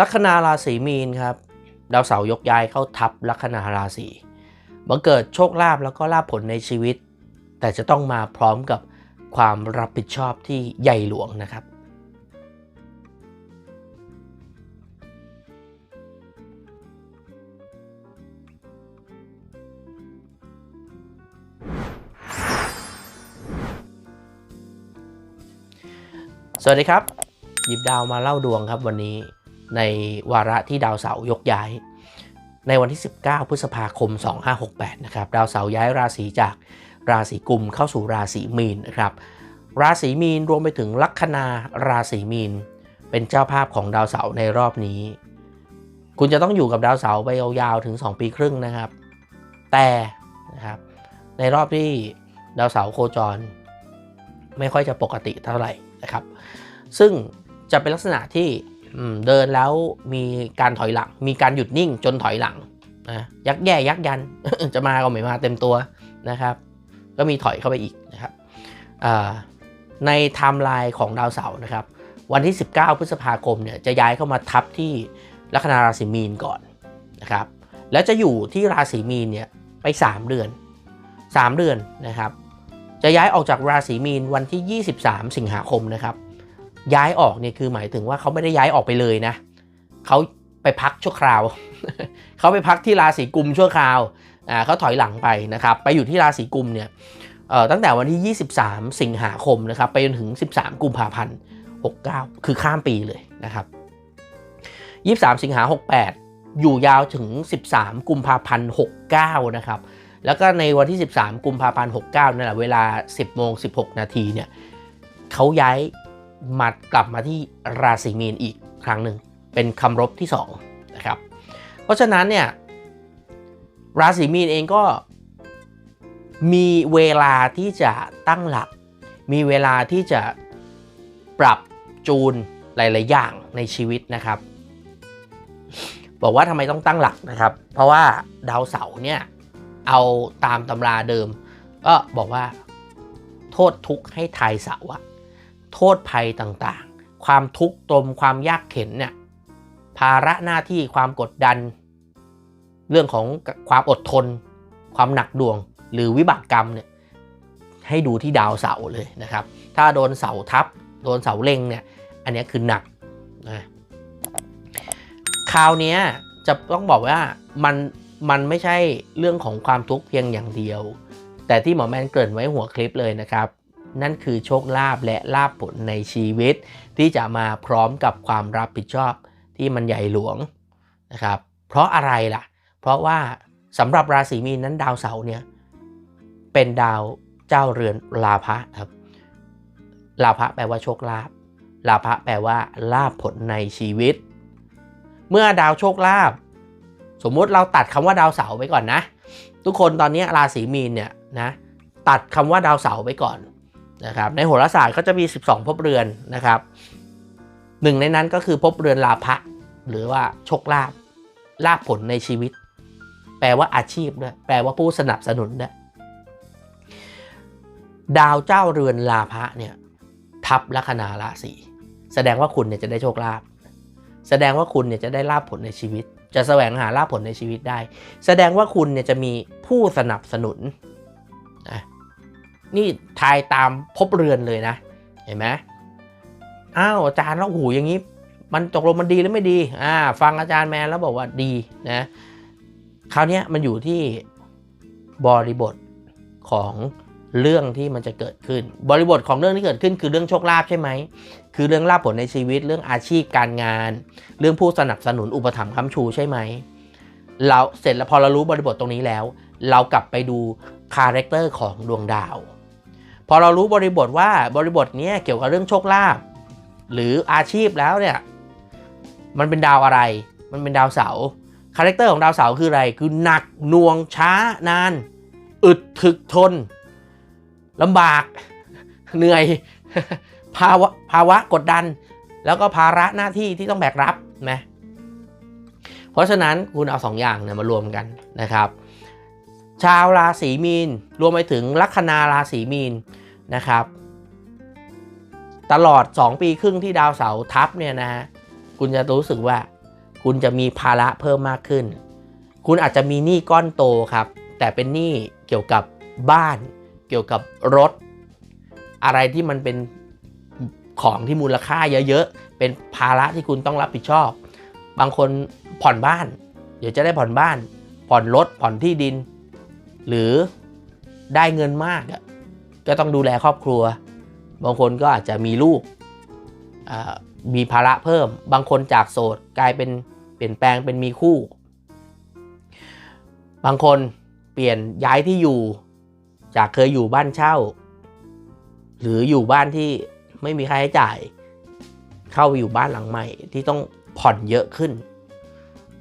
ลัคนาราศีมีนครับดาวเสาร์ยกย้ายเข้าทับลัคนาราศีบังเกิดโชคลาภแล้วก็ลาภผลในชีวิต แต่จะต้องมาพร้อมกับความรับผิดชอบที่ใหญ่หลวงนะครับ สวัสดีครับ หยิบดาวมาเล่าดวงครับวันนี้ ในวาระที่ดาวเสาร์ยกย้าย ในวันที่ 19 พฤษภาคม 2568 นะครับ ดาวเสาร์ย้ายราศีจากราศีกุมเข้าสู่ราศีมีนนะครับ ราศีมีนรวมไปถึงลัคนาราศีมีน เป็นเจ้าภาพของดาวเสาร์ในรอบนี้ คุณจะต้องอยู่กับดาวเสาร์ไปยาวๆถึง 2 ปีครึ่งนะครับ แต่นะครับในรอบที่ดาวเสาร์โคจร ไม่ค่อยจะปกติเท่าไหร่นะครับ ซึ่งจะเป็นลักษณะที่ เดินแล้วมีการถอยหลัง มีการหยุดนิ่งจนถอยหลังนะยักแย่ยักยัน จะมาก็ไม่มาเต็มตัวนะครับ ก็มีถอยเข้าไปอีกนะครับในไทม์ไลน์ของดาวเสาร์นะครับ วันที่ 19 พฤษภาคมเนี่ยจะย้ายเข้ามาทับที่ลัคนาราศีมีนก่อนนะครับ แล้วจะอยู่ที่ราศีมีนเนี่ยไป 3 เดือน 3 เดือนนะครับ จะย้ายออกจากราศีมีนวันที่ 23 สิงหาคมนะครับ ย้ายออกเนี่ยคือหมายถึงว่าเขาไม่ได้ย้ายออกไปเลยนะเขาไปพักชั่วคราว เขาไปพักที่ราศีกุมชั่วคราวอ่าเขาถอยหลังไปนะครับไปอยู่ที่ราศีกุมเนี่ยเอ่อตั้งแต่วันที่ 23 สิงหาคมนะครับไปจนถึง 13 กุมภาพันธ์ 69 คือข้ามปีเลยนะครับ 23 สิงหา 68 อยู่ยาวถึง 13 กุมภาพันธ์ 69 นะครับ แล้วก็ในวันที่ 13 กุมภาพันธ์ 69 นั่นแหละเวลา 10 โมง 16 นาทีเนี่ยเขาย้าย มากลับมาที่ราศีมีนอีกครั้งหนึ่งเป็นคำรบที่2นะครับเพราะฉะนั้นเนี่ยราศีมีนเองก็มีเวลาที่จะตั้งหลัก มีเวลาที่จะปรับจูนหลาย ๆ อย่างในชีวิตนะครับ บอกว่าทำไมต้องตั้งหลักนะครับ เพราะว่าดาวเสาร์เนี่ยเอาตามตำราเดิม ก็บอกว่าโทษทุกข์ให้ทายเสาอะ โทษภัยต่างๆ ความทุกข์ตรมความยากเข็นเนี่ยภาระหน้าที่ความกดดัน เรื่องของความอดทน ความหนักดวง หรือวิบากกรรมเนี่ยให้ดูที่ดาวเสาเลยนะครับ ถ้าโดนเสาทับ โดนเสาเล็งเนี่ยอันนี้คือหนักนะคราวนี้จะต้องบอกว่ามันมันไม่ใช่เรื่องของความทุกข์เพียงอย่างเดียว แต่ที่หมอแมนเกริ่นไว้หัวคลิปเลยนะครับ นั่นคือโชคลาภและลาภผลในชีวิต ที่จะมาพร้อมกับความรับผิดชอบที่มันใหญ่หลวงนะครับเพราะอะไรล่ะ เพราะว่าสำหรับราศีมีนนั้นดาวเสาร์เนี่ยเป็นดาวเจ้าเรือนลาภะครับลาภะแปลว่าโชคลาภลาภะแปลว่าลาภผลในชีวิต เมื่อดาวโชคลาภสมมุติเราตัดคำว่าดาวเสาร์ไปก่อนนะ ทุกคนตอนนี้ราศีมีนเนี่ยนะตัดคำว่าดาวเสาร์ไปก่อน นะครับในโหราศาสตร์ก็จะมี 12 ภพเรือนนะครับหนึ่งในนั้นก็คือภพเรือนลาภะหรือว่าโชคลาภลาภผลในชีวิต แปลว่าอาชีพด้วยแปลว่าผู้สนับสนุนด้วยดาวเจ้าเรือนลาภะเนี่ยทับลัคนาราศีแสดงว่าคุณเนี่ยจะได้โชคลาภแสดงว่าคุณเนี่ยจะได้ลาภผลในชีวิต จะแสวงหาลาภผลในชีวิตได้ แสดงว่าคุณเนี่ยจะมีผู้สนับสนุนนะ นี่ทายตามภพเรือนเลยนะ เห็นไหมอ้าวอาจารย์แล้วโอ้โหอย่างนี้ มันตกลงมันดีหรือไม่ดี อ่า ฟังอาจารย์แมนแล้วบอกว่าดีนะคราวนี้มันอยู่ที่บริบทของเรื่องที่มันจะเกิดขึ้น บริบทของเรื่องที่เกิดขึ้นคือเรื่องโชคลาภใช่ไหม คือเรื่องลาภผลในชีวิต เรื่องอาชีพการงาน เรื่องผู้สนับสนุนอุปถัมภ์ค้ำชูใช่ไหม เราเสร็จแล้วพอเรารู้บริบทตรงนี้แล้ว เรากลับไปดูคาแรคเตอร์ของดวงดาว พอเรารู้บริบทว่าบริบทนี้เกี่ยวกับเรื่องโชคลาภหรืออาชีพแล้วเนี่ย มันเป็นดาวอะไร มันเป็นดาวเสาร์คาแรคเตอร์ของดาวเสาร์คืออะไร คือหนักหน่วงช้านาน อึดถึกทนลำบาก เหนื่อย ภาวะภาวะกดดัน แล้วก็ภาระหน้าที่ที่ต้องแบกรับนะเพราะฉะนั้นคุณเอาสองอย่างเนี่ยมารวมกันนะครับ ชาวราศีมีน รวมไปถึงลัคนาราศีมีนนะครับ ตลอด 2 ปีครึ่งที่ดาวเสาร์ทับเนี่ยนะฮะคุณจะรู้สึกว่าคุณจะมีภาระเพิ่มมากขึ้น คุณอาจจะมีหนี้ก้อนโตครับ แต่เป็นหนี้เกี่ยวกับบ้าน เกี่ยวกับรถ อะไรที่มันเป็นของที่มูลค่าเยอะๆ เป็นภาระที่คุณต้องรับผิดชอบ บางคนผ่อนบ้าน เดี๋ยวจะได้ผ่อนบ้าน ผ่อนรถ ผ่อนที่ดิน หรือได้เงินมากก็ต้องดูแลครอบครัว บางคนก็อาจจะมีลูกมีภาระเพิ่ม บางคนจากโสดกลายเป็นเปลี่ยนแปลงเป็นมีคู่ บางคนเปลี่ยนย้ายที่อยู่จากเคยอยู่บ้านเช่า หรืออยู่บ้านที่ไม่มีค่าใช้จ่าย เข้าไปอยู่บ้านหลังใหม่ที่ต้องผ่อนเยอะขึ้น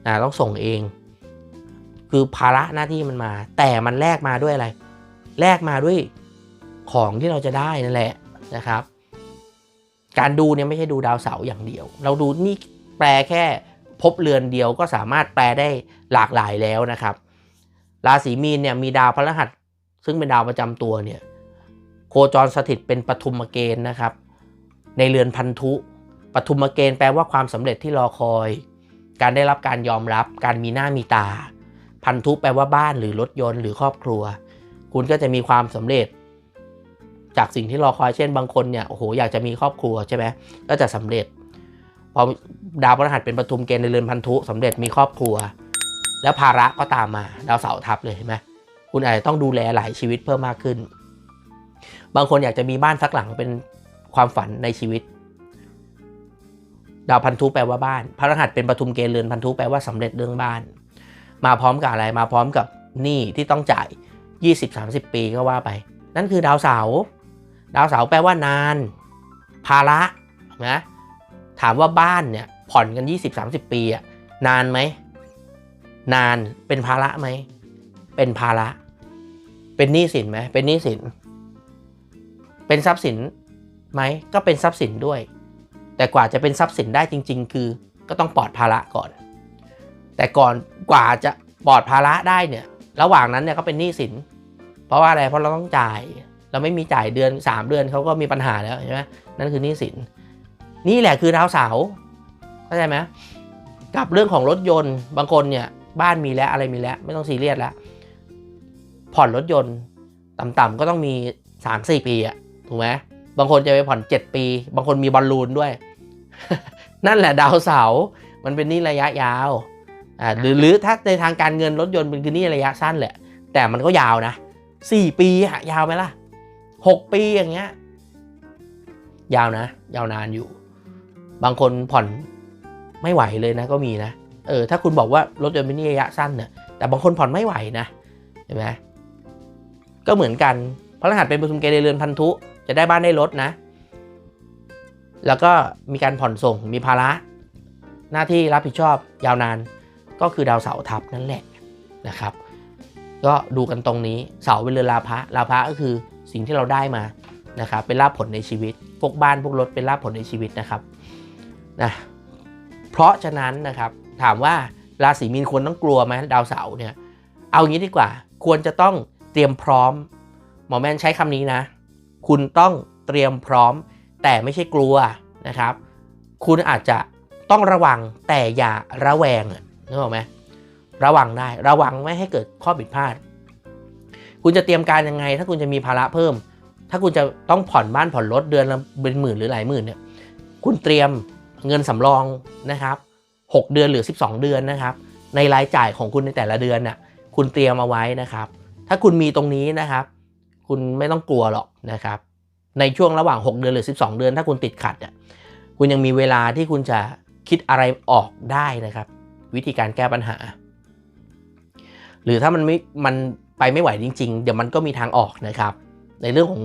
นะต้องส่งเอง คือภาระหน้าที่มันมา แต่มันแลกมาด้วยอะไร แลกมาด้วยของที่เราจะได้นั่นแหละนะครับ การดูเนี่ยไม่ใช่ดูดาวเสาร์อย่างเดียว เราดูนี่แปลแค่พบเรือนเดียวก็สามารถแปลได้หลากหลายแล้วนะครับ ราศีมีนเนี่ยมีดาวพฤหัส ซึ่งเป็นดาวประจำตัวเนี่ยโคจรสถิตเป็นปฐุมเกณฑ์นะครับ ในเรือนพันธุปฐุมเกณฑ์แปลว่าความสำเร็จที่รอคอย การได้รับการยอมรับ การมีหน้ามีตา พันธุแปลว่าบ้านหรือรถยนต์หรือครอบครัว คุณก็จะมีความสำเร็จ จากสิ่งที่รอคอยเช่นบางคนเนี่ยโอ้โหอยากจะมีครอบครัวใช่ไหมก็จะสำเร็จพอดาวพฤหัสเป็นปฐุมเกณฑ์ในเรือนพันธุสำเร็จมีครอบครัว แล้วภาระก็ตามมาดาวเสาร์ทับเลยเห็นไหมคุณอาจจะต้องดูแลหลายชีวิตเพิ่มมากขึ้น บางคนอยากจะมีบ้านสักหลังเป็นความฝันในชีวิต ดาวพันธุแปลว่าบ้านพระรหัสเป็นปฐุมเกณฑ์เรือนพันธุแปลว่าสำเร็จเรื่องบ้าน มาพร้อมกับอะไรมาพร้อมกับหนี้ที่ต้องจ่าย 20-30 ปีก็ว่าไป นั่นคือดาวเสาร์ดาวเสาร์แปลว่านาน ภาระนะถามว่าบ้านเนี่ยผ่อนกัน 20-30 ปีอะนานไหม นานเป็นภาระไหม เป็นภาระ เป็นหนี้สินไหมเป็นหนี้สิน เป็นทรัพย์สินไหมก็เป็นทรัพย์สินด้วย แต่กว่าจะเป็นทรัพย์สินได้จริง ๆ คือก็ต้องปลอดภาระก่อน แต่ก่อนกว่าจะปลอดภาระได้เนี่ย ระหว่างนั้นเนี่ยก็เป็นหนี้สิน เพราะว่าอะไรเพราะเราต้องจ่าย เราไม่มีจ่ายเดือน 3 เดือนเขาก็มีปัญหาแล้วใช่ไหมนั่นคือหนี้สิน นี่แหละคือดาวเสาเข้าใจไหมกับเรื่องของรถยนต์บางคนเนี่ยบ้านมีแล้วอะไรมีแล้วไม่ต้องซีเรียสแล้ว ผ่อนรถยนต์ต่ำๆก็ต้องมี 3-4 ปีอะถูกไหมบางคนจะไปผ่อน 7 ปี บางคนมีบอลลูนด้วย นั่นแหละดาวเสา มันเป็นหนี้ระยะยาว อ่าหรือหรือถ้าในทางการเงินรถยนต์เป็นคือหนี้ระยะสั้นแหละ แต่มันก็ยาวนะ4ปีอะยาวไหมล่ะ6ปีอย่างเงี้ย ยาวนะ ยาวนานอยู่ บางคนผ่อนไม่ไหวเลยนะ ก็มีนะเออถ้าคุณบอกว่ารถยนต์เป็นหนี้ระยะสั้นเนี่ยแต่บางคนผ่อนไม่ไหวนะเห็นไหมก็เหมือนกันพระรหัสเป็นประทุมเกณฑ์ในเรือนพันธุ จะได้บ้านได้รถนะ แล้วก็มีการผ่อนส่งมีภาระ หน้าที่รับผิดชอบยาวนาน ก็คือดาวเสาร์ทับนั่นแหละนะครับ ก็ดูกันตรงนี้เสาเป็นเรือนลาภะลาภะก็คือสิ่งที่เราได้มานะครับเป็นลาภผลในชีวิต พวกบ้านพวกรถเป็นลาภผลในชีวิตนะครับนะเพราะฉะนั้นนะครับถามว่าราศีมีนควรต้องกลัวไหมดาวเสาร์เนี่ยเอางี้ดีกว่า ควรจะต้องเตรียมพร้อมหมอแมนใช้คำนี้นะ คุณต้องเตรียมพร้อม แต่ไม่ใช่กลัวนะครับ คุณอาจจะต้องระวังแต่อย่าระแวง นึกออกไหมระวังได้ระวังไม่ให้เกิดข้อผิดพลาด คุณจะเตรียมการยังไง ถ้าคุณจะมีภาระเพิ่ม ถ้าคุณจะต้องผ่อนบ้านผ่อนรถเดือนละเป็นหมื่นหรือหลายหมื่นเนี่ยคุณเตรียมเงินสำรองนะครับ 6 เดือนหรือ 12 เดือนนะครับ ในรายจ่ายของคุณในแต่ละเดือนน่ะคุณเตรียมเอาไว้นะครับ ถ้าคุณมีตรงนี้นะครับ คุณไม่ต้องกลัวหรอกนะครับ ในช่วงระหว่าง 6 เดือนหรือ 12 เดือน ถ้าคุณติดขัดอะคุณยังมีเวลาที่คุณจะคิดอะไรออกได้นะครับ วิธีการแก้ปัญหา หรือถ้ามันไม่มันไปไม่ไหวจริง ๆ เดี๋ยวมันก็มีทางออกนะครับ ในเรื่องของ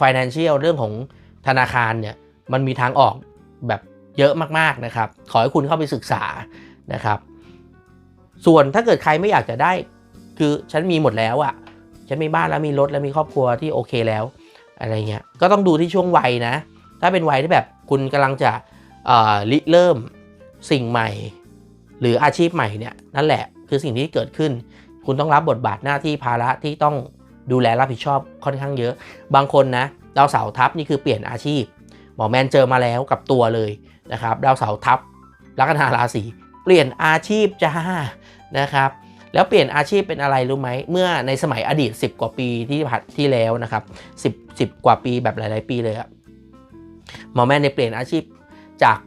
financial เรื่องของธนาคารเนี่ยมันมีทางออกแบบเยอะมากๆนะครับ ขอให้คุณเข้าไปศึกษานะครับ ส่วนถ้าเกิดใครไม่อยากจะได้ คือฉันมีหมดแล้วอะ่ะ ฉันมีบ้านแล้วมีรถแล้วมีครอบครัวที่โอเคแล้ว อะไรเงี้ย ก็ต้องดูที่ช่วงวัยนะ ถ้าเป็นวัยที่แบบคุณกำลังจะเอ่อริเริ่มสิ่งใหม่ หรืออาชีพใหม่เนี่ยนั่นแหละคือสิ่งที่เกิดขึ้น คุณต้องรับบทบาทหน้าที่ภาระที่ต้องดูแลรับผิดชอบค่อนข้างเยอะ บางคนนะดาวเสาร์ทับนี่คือเปลี่ยนอาชีพ หมอแมนเจอมาแล้วกับตัวเลยนะครับดาวเสาร์ทับลัคนาราศีเปลี่ยนอาชีพจ้านะครับ แล้วเปลี่ยนอาชีพเป็นอะไรรู้ไหมเมื่อในสมัยอดีต 10 กว่าปีที่ผ่านที่แล้วนะครับ10 10 กว่าปีแบบหลาย ๆ ปีเลยอะหมอแม่ในเปลี่ยนอาชีพจาก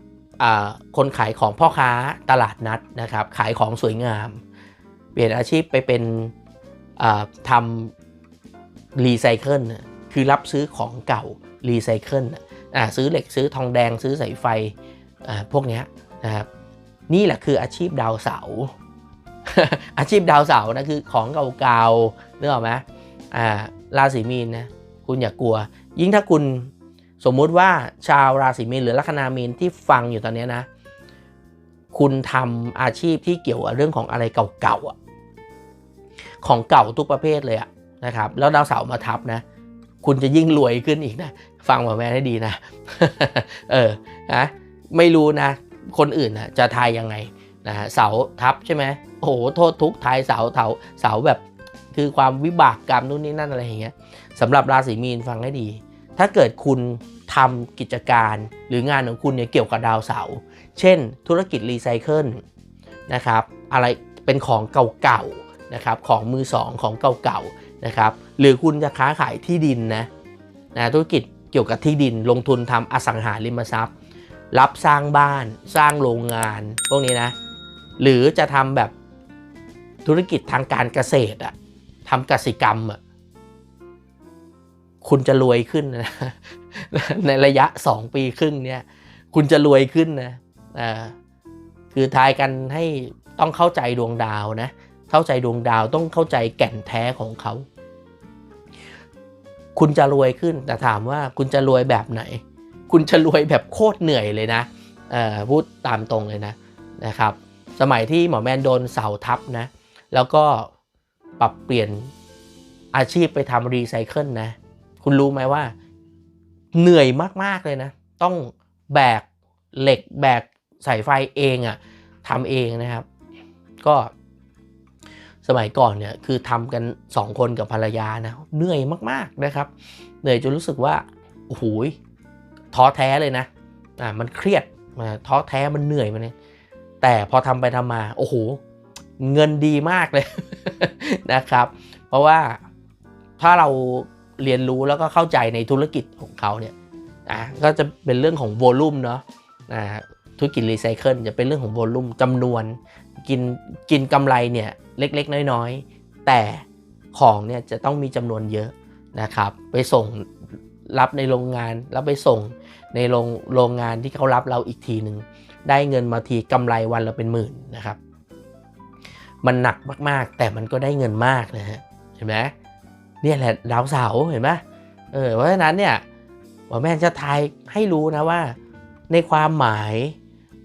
คนขายของพ่อค้าตลาดนัดนะครับ ขายของสวยงาม เปลี่ยนอาชีพไปเป็นทำรีไซเคิลคือรับซื้อของเก่ารีไซเคิลซื้อเหล็กซื้อทองแดงซื้อสายไฟพวกนี้นะครับนี่แหละคืออาชีพดาวเสา อาชีพดาวเสานะคือของเก่าๆนึกออกไหมราศีมีนนะคุณอย่ากลัว ยิ่งถ้าคุณ สมมุติว่าชาวราศีมีนหรือลัคนามีนที่ฟังอยู่ตอนนี้นะ คุณทำอาชีพที่เกี่ยวกับเรื่องของอะไรเก่าๆอะของเก่าทุกประเภทเลยอะนะครับ แล้วดาวเสาร์มาทับนะ คุณจะยิ่งรวยขึ้นอีกนะ ฟังหมอแม่ให้ดีนะ เออนะไม่รู้นะ คนอื่นนะจะทายยังไงนะเสาทับใช่ไหมโอ้โหโทษทุกทายเสาเสาเสาแบบคือความวิบากกรรมนู่นนี่นั่นอะไรอย่างเงี้ยสำหรับราศีมีนฟังให้ดี ถ้าเกิดคุณทำกิจการหรืองานของคุณเนี่ยเกี่ยวกับดาวเสาร์เช่น ธุรกิจรีไซเคิลนะครับ อะไรเป็นของเก่าๆนะครับ ของมือสองของเก่าๆนะครับ หรือคุณจะค้าขายที่ดินนะนะธุรกิจเกี่ยวกับที่ดิน ลงทุนทำอสังหาริมทรัพย์ รับสร้างบ้านสร้างโรงงาน พวกนี้นะ หรือจะทำแบบธุรกิจทางการเกษตรอะทำกสิกรรมอะ คุณจะรวยขึ้นนะในระยะ 2 ปีครึ่งเนี่ยคุณจะรวยขึ้นนะอ่าคือทายกันให้ต้องเข้าใจดวงดาวนะเข้าใจดวงดาวต้องเข้าใจแก่นแท้ของเขา คุณจะรวยขึ้นแต่ถามว่าคุณจะรวยแบบไหน คุณจะรวยแบบโคตรเหนื่อยเลยนะอ่อพูดตามตรงเลยนะนะครับ สมัยที่หมอแมนโดนเสาทับนะ แล้วก็ปรับเปลี่ยนอาชีพไปทำรีไซเคิลนะ คุณรู้ไหมว่า เหนื่อยมากๆเลยนะ ต้องแบกเหล็กแบกสายไฟเองอะ่ะทำเองนะครับ ก็สมัยก่อนเนี่ยคือทำกันสองคนกับภรรยานะเหนื่อยมากๆนะครับ เหนื่อยจนรู้สึกว่าโอ้โหท้อแท้เลยนะอ่ามันเครียดอ่าท้อแท้มันเหนื่อยมันเนี่ยแต่พอทำไปทำมาโอ้โหเงินดีมากเลยนะครับ เพราะว่าถ้าเรา เรียนรู้แล้วก็เข้าใจในธุรกิจของเขาเนี่ยอะก็จะเป็นเรื่องของโวลูมเนาะอ่าธุรกิจรีไซเคิลจะเป็นเรื่องของโวลูมจำนวน กินกินกำไรเนี่ยเล็กๆ น้อยๆ แต่ของเนี่ยจะต้องมีจำนวนเยอะนะครับ ไปส่งรับในโรงงาน แล้วไปส่งในโรงโรงงานที่เขารับเราอีกทีหนึ่งได้เงินมาทีกำไรวันละเป็นหมื่นนะครับ มันหนักมากๆ แต่มันก็ได้เงินมากนะฮะเห็นไหม เนี่ยแหละดาวเสาร์เห็นไหมเออเพราะฉะนั้นเนี่ยหมอแม่จะทายให้รู้นะว่า ในความหมาย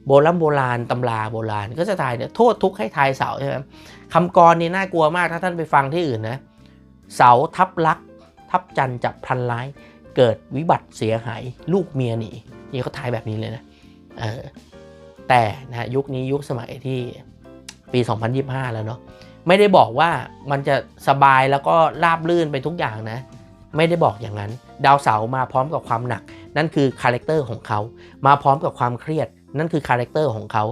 โบราณโบราณตำราโบราณก็จะทายเนี่ยโทษทุกข์ให้ทายเสาใช่ไหมคำกรนี่น่ากลัวมากถ้าท่านไปฟังที่อื่นนะเสาทับลักทับจันจับพันร้ายเกิดวิบัติเสียหายลูกเมียหนีนี่เขาทายแบบนี้เลยนะเออแต่นะยุคนี้ยุคสมัยที่ปี 2025 แล้วเนาะ ไม่ได้บอกว่ามันจะสบายแล้วก็ราบลื่นไปทุกอย่างนะ ไม่ได้บอกอย่างนั้น ดาวเสาร์มาพร้อมกับความหนัก นั่นคือคาแรคเตอร์ของเขา มาพร้อมกับความเครียด นั่นคือคาแรคเตอร์ของเขา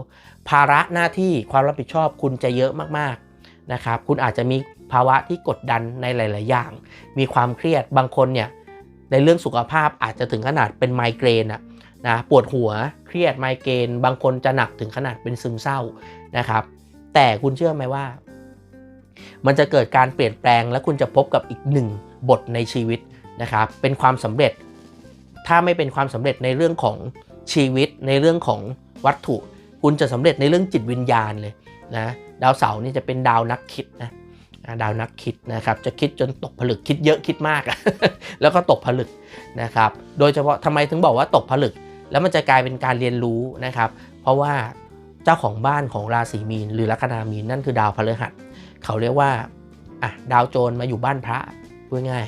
ภาระหน้าที่ความรับผิดชอบคุณจะเยอะมากๆนะครับ คุณอาจจะมีภาวะที่กดดันในหลาย ๆ อย่าง มีความเครียดบางคนเนี่ยในเรื่องสุขภาพอาจจะถึงขนาดเป็นไมเกรนอะนะปวดหัวเครียดไมเกรน บางคนจะหนักถึงขนาดเป็นซึมเศร้านะครับ แต่คุณเชื่อไหมว่า มันจะเกิดการเปลี่ยนแปลง และคุณจะพบกับอีกหนึ่งบทในชีวิตนะครับ เป็นความสำเร็จ ถ้าไม่เป็นความสำเร็จในเรื่องของชีวิตในเรื่องของวัตถุ คุณจะสำเร็จในเรื่องจิตวิญญาณเลยนะดาวเสาร์นี่จะเป็นดาวนักคิดนะดาวนักคิดนะครับ จะคิดจนตกผลึกคิดเยอะคิดมาก แล้วก็ตกผลึกนะครับ โดยเฉพาะทำไมถึงบอกว่าตกผลึก แล้วมันจะกลายเป็นการเรียนรู้นะครับ เพราะว่าเจ้าของบ้านของราศีมีนหรือลัคนามีนนั่นคือดาวพฤหัส เขาเรียกว่าอะดาวโจรมาอยู่บ้านพระพูดง่าย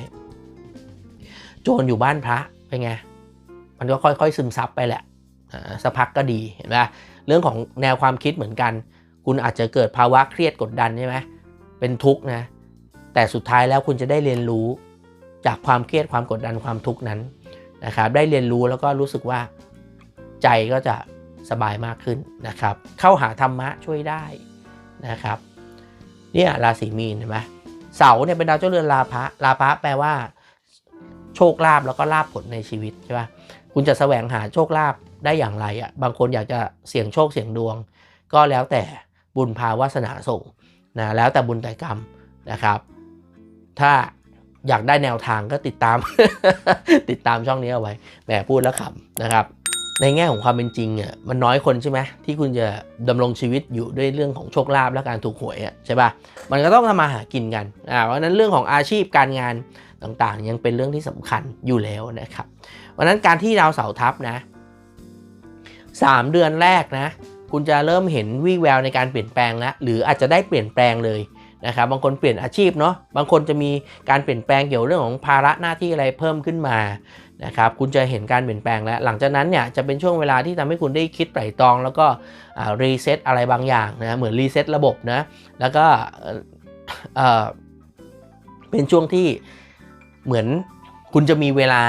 โจรอยู่บ้านพระเป็นไงมันก็ค่อยๆซึมซับไปแหละสักพักก็ดีเห็นไหมเรื่องของแนวความคิดเหมือนกัน คุณอาจจะเกิดภาวะเครียดกดดันใช่ไหมเป็นทุกข์นะแต่สุดท้ายแล้วคุณจะได้เรียนรู้จากความเครียดความกดดันความทุกข์นั้นนะครับได้เรียนรู้แล้วก็รู้สึกว่าใจก็จะสบายมากขึ้นนะครับ เข้าหาธรรมะช่วยได้นะครับ เนี่ยราศีมีนเห็นไหมเสาเนี่ยเป็นดาวเจ้าเรือนลาภะลาภะแปลว่า โชคลาภแล้วก็ลาภผลในชีวิตใช่ปะคุณจะแสวงหาโชคลาภได้อย่างไรอะ่ะบางคนอยากจะเสี่ยงโชคเสี่ยงดวง ก็แล้วแต่บุญภาวาสนาส่งนะแล้วแต่บุญแต่กรรมนะครับ ถ้าอยากได้แนวทางก็ติดตาม ติดตามช่องนี้เอาไว้แหมพูดแล้วขำนะครับ ในแง่ของความเป็นจริงอะมันน้อยคนใช่ไหมที่คุณจะดำรงชีวิตอยู่ด้วยเรื่องของโชคลาภและการถูกหวยอะใช่ปะมันก็ต้องทำมาหากินกันอ่าเพราะนั้นเรื่องของอาชีพการงานต่างๆ ยังเป็นเรื่องที่สำคัญอยู่แล้วนะครับเพราะนั้นการที่ดาวเสาร์ทับนะสามเดือนแรกนะ คุณจะเริ่มเห็นวี่แววในการเปลี่ยนแปลงแล้วหรืออาจจะได้เปลี่ยนแปลงเลย นะครับบางคนเปลี่ยนอาชีพเนาะบางคนจะมีการเปลี่ยนแปลงเกี่ยวเรื่องของภาระหน้าที่อะไรเพิ่มขึ้นมานะครับคุณจะเห็นการเปลี่ยนแปลงแล้ว หลังจากนั้นเนี่ยจะเป็นช่วงเวลาที่ทำให้คุณได้คิดไตร่ตรองแล้วก็รีเซ็ตอะไรบางอย่างนะเหมือนรีเซ็ตระบบนะแล้วก็เป็นช่วงที่เหมือนคุณจะมีเวลา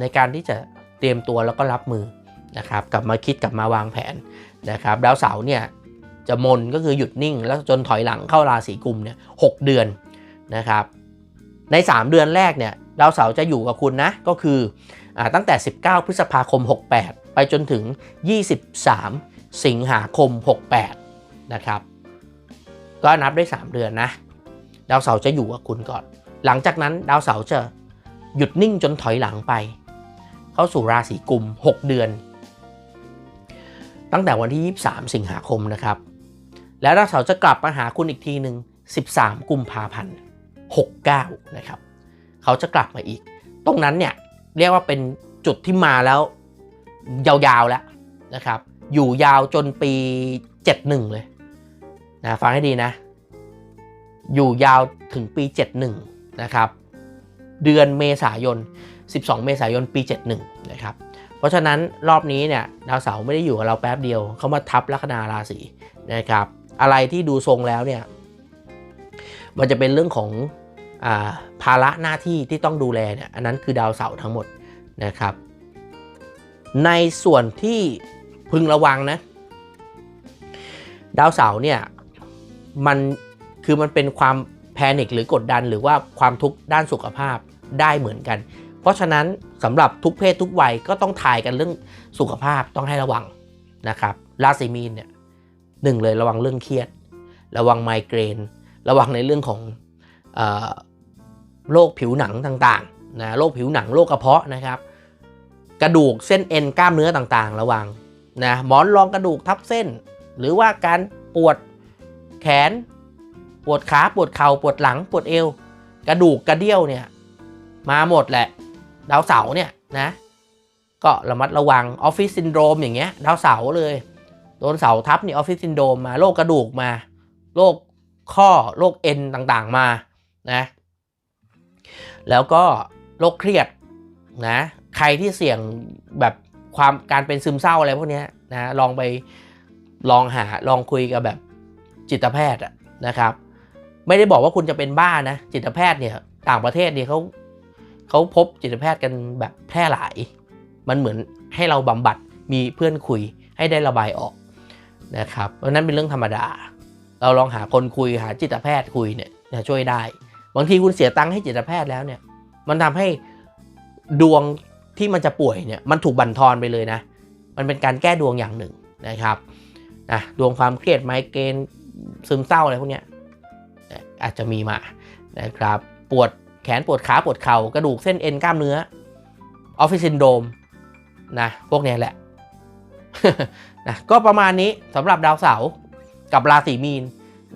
ในการที่จะเตรียมตัวแล้วก็รับมือนะครับกลับมาคิดกลับมาวางแผนนะครับดาวเสาร์เนี่ย จะมนก็คือหยุดนิ่ง แล้วจนถอยหลังเข้าราศีกุมเนี่ยหเดือนนะครับ ใน 3 เดือนแรกเนี่ยดาวเสาร์จะอยู่กับคุณนะ ก็คืออตั้งแต่ 19 พฤษภาคม 68 ไปจนถึง 23 สิงหาคม 68 นะครับ ก็นับได้ 3 เดือนนะ ดาวเสาร์จะอยู่กับคุณก่อน หลังจากนั้นดาวเสาร์จะหยุดนิ่งจนถอยหลังไป เข้าสู่ราศีกุม 6 เดือน ตั้งแต่วันที่ 23 สิงหาคมนะครับ แล้วดาวเสาร์จะกลับมาหาคุณอีกทีหนึ่ง13 กุมภาพันธ์69 นะครับ เขาจะกลับมาอีก ตรงนั้นเนี่ยเรียกว่าเป็นจุดที่มาแล้ว ยาวๆแล้วนะครับ อยู่ยาวจนปี 71 เลยนะฟังให้ดีนะ อยู่ยาวถึงปี 71 นะครับ เดือนเมษายน 12 เมษายนปี 71 นะครับ เพราะฉะนั้นรอบนี้เนี่ยดาวเสาร์ไม่ได้อยู่กับเราแป๊บเดียว เขามาทับลัคนาราศีนะครับ อะไรที่ดูทรงแล้วเนี่ย มันจะเป็นเรื่องของอาภาระหน้าที่ที่ต้องดูแลเนี่ย อันนั้นคือดาวเสาร์ทั้งหมดนะครับ ในส่วนที่พึงระวังนะ ดาวเสาร์เนี่ย มันคือมันเป็นความแพนิคหรือกดดันหรือว่าความทุกข์ด้านสุขภาพได้เหมือนกัน เพราะฉะนั้นสำหรับทุกเพศทุกวัยก็ต้องทายกันเรื่องสุขภาพต้องให้ระวังนะครับ ราศีมีนเนี่ย หนึ่งเลยระวังเรื่องเครียด ระวังไมเกรน ระวังในเรื่องของอโรคผิวหนังต่างๆนะโรคผิวหนังโรคกระเพาะนะครับ กระดูกเส้นเอ็นกล้ามเนื้อต่างๆ ระวังนะหมอนรองกระดูกทับเส้น หรือว่าการปวดแขน ปวดขาปวดเข่าปวดหลังปวดเอว กระดูกกระเดี่ยวเนี่ยมาหมดแหละดาวเสาเนี่ยนะก็ระมัดระวังออฟฟิศซินโดรมอย่างเงี้ยดาวเสาเลย โดนเสาทับนี่ออฟฟิศซินโดมมาโรคกระดูกมาโรคข้อโรคเอ็นต่างๆมานะแล้วก็โรคเครียดนะใครที่เสี่ยงแบบความการเป็นซึมเศร้าอะไรพวกนี้นะลองไปลองหาลองคุยกับแบบจิตแพทย์นะครับ ไม่ได้บอกว่าคุณจะเป็นบ้านะ จิตแพทย์เนี่ยต่างประเทศเนี่ยเขาเขาพบจิตแพทย์กันแบบแพร่หลาย มันเหมือนให้เราบำบัดมีเพื่อนคุยให้ได้ระบายออก นะครับ เพราะนั้นเป็นเรื่องธรรมดา เราลองหาคนคุยหาจิตแพทย์คุยเนี่ยจะช่วยได้ บางทีคุณเสียตังค์ให้จิตแพทย์แล้วเนี่ย มันทำให้ดวงที่มันจะป่วยเนี่ยมันถูกบั่นทอนไปเลยนะ มันเป็นการแก้ดวงอย่างหนึ่งนะครับนะดวงความเครียดไมเกรนซึมเศร้าอะไรพวกเนี้ยอาจจะมีมานะครับ ปวดแขนปวดขาปวดเข่ากระดูกเส้นเอ็นกล้ามเนื้อออฟฟิศซินโดมนะพวกเนี้ยแหละ นะก็ประมาณนี้สำหรับดาวเสาร์กับราศีมีน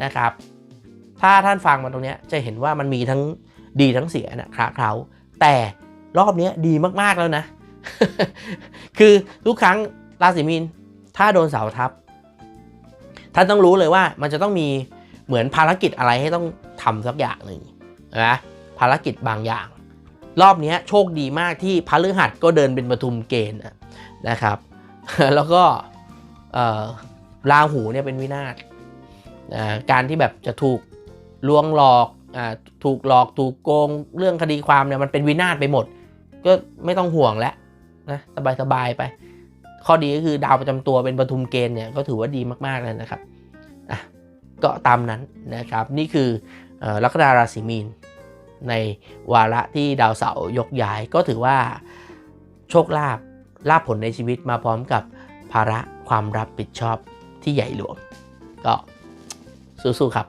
นะครับ ถ้าท่านฟังมาตรงนี้จะเห็นว่ามันมีทั้งดีทั้งเสียนะคราเคล้าแต่รอบนี้ดีมากๆแล้วนะ คือทุกครั้งราศีมีนถ้าโดนเสาทับ ท่านต้องรู้เลยว่ามันจะต้องมีเหมือนภารกิจอะไรให้ต้องทำสักอย่างหนึ่งนะภารกิจบางอย่าง รอบนี้โชคดีมากที่พระฤหัสก็เดินเป็นปทุมเกณฑ์นะครับ แล้วก็ ราหูเนี่ยเป็นวินาศการที่แบบจะถูกลวงหลอกอถูกหลอกถูกโกงเรื่องคดีความเนี่ยมันเป็นวินาศไปหมด ก็ไม่ต้องห่วงแล้วนะสบายๆไป ข้อดีก็คือดาวประจำตัวเป็นปทุมเกณฑ์เนี่ยก็ถือว่าดีมากๆเลยนะครับอะก็ตามนั้นนะครับ นี่คืออลัคนาราศีมีน ในวาระที่ดาวเสาร์ยกย้ายก็ถือว่าโชคลาภลาภผลในชีวิตมาพร้อมกับภาระ ความรับผิดชอบที่ใหญ่หลวงก็สู้ๆครับ